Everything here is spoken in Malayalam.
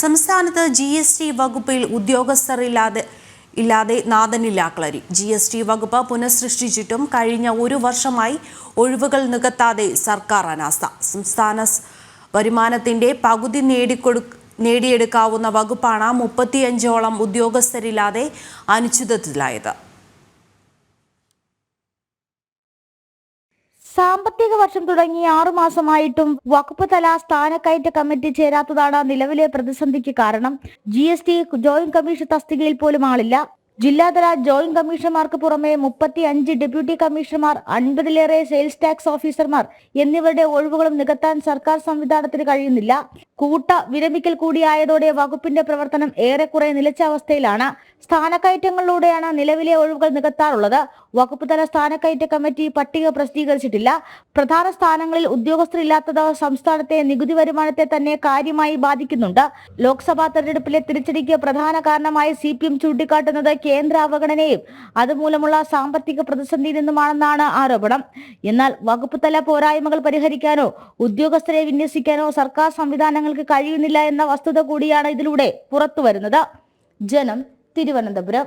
സംസ്ഥാനത്ത് ജി എസ് ടി വകുപ്പിൽ ഉദ്യോഗസ്ഥർ ഇല്ലാതെ ഇല്ലാതെ കളരി ജി എസ് ടി വകുപ്പ് പുനഃസൃഷ്ടിച്ചിട്ടും കഴിഞ്ഞ ഒരു വർഷമായി ഒഴിവുകൾ നികത്താതെ സർക്കാർ അനാസ്ഥ. സംസ്ഥാന വരുമാനത്തിന്റെ പകുതി നേടിക്കൊടു നേടിയെടുക്കാവുന്ന വകുപ്പാണ് മുപ്പത്തിയഞ്ചോളം ഉദ്യോഗസ്ഥരില്ലാതെ അനിശ്ചിതത്വത്തിലായത്. സാമ്പത്തിക വർഷം തുടങ്ങി ആറു മാസമായിട്ടും വകുപ്പ് തല സ്ഥാനക്കയറ്റ കമ്മിറ്റി ചേരാത്തതാണ് നിലവിലെ പ്രതിസന്ധിക്ക് കാരണം. G S T joint commission തസ്തികയിൽ പോലും ആളില്ല. ജില്ലാതല ജോയിന്റ് കമ്മീഷണർമാർക്ക് പുറമെ മുപ്പത്തി അഞ്ച് ഡെപ്യൂട്ടി കമ്മീഷണർമാർ അൻപതിലേറെ സെയിൽസ് ടാക്സ് ഓഫീസർമാർ എന്നിവരുടെ ഒഴിവുകളും നികത്താൻ സർക്കാർ സംവിധാനത്തിന് കഴിയുന്നില്ല. കൂട്ട വിരമിക്കൽ കൂടിയായതോടെ വകുപ്പിന്റെ പ്രവർത്തനം ഏറെക്കുറെ നിലച്ച അവസ്ഥയിലാണ്. സ്ഥാനക്കയറ്റങ്ങളിലൂടെയാണ് നിലവിലെ ഒഴിവുകൾ നികത്താറുള്ളത്. വകുപ്പ് തല സ്ഥാനക്കയറ്റ കമ്മിറ്റി പട്ടിക പ്രസിദ്ധീകരിച്ചിട്ടില്ല. പ്രധാന സ്ഥാനങ്ങളിൽ ഉദ്യോഗസ്ഥരില്ലാത്തത് സംസ്ഥാനത്തെ നികുതി വരുമാനത്തെ തന്നെ കാര്യമായി ബാധിക്കുന്നുണ്ട്. ലോക്സഭാ തെരഞ്ഞെടുപ്പിലെ തിരിച്ചടിക്ക് പ്രധാന കാരണമായി സി പി എം ചൂണ്ടിക്കാട്ടുന്നത് കേന്ദ്ര അവഗണനയും അതുമൂലമുള്ള സാമ്പത്തിക പ്രതിസന്ധിയിൽ നിന്നുമാണെന്നാണ് ആരോപണം. എന്നാൽ വകുപ്പ് തല പോരായ്മകൾ പരിഹരിക്കാനോ ഉദ്യോഗസ്ഥരെ വിന്യസിക്കാനോ സർക്കാർ സംവിധാനങ്ങൾക്ക് കഴിയുന്നില്ല എന്ന വസ്തുത കൂടിയാണ് ഇതിലൂടെ പുറത്തുവരുന്നത്. ജനം തിരുവനന്തപുരം.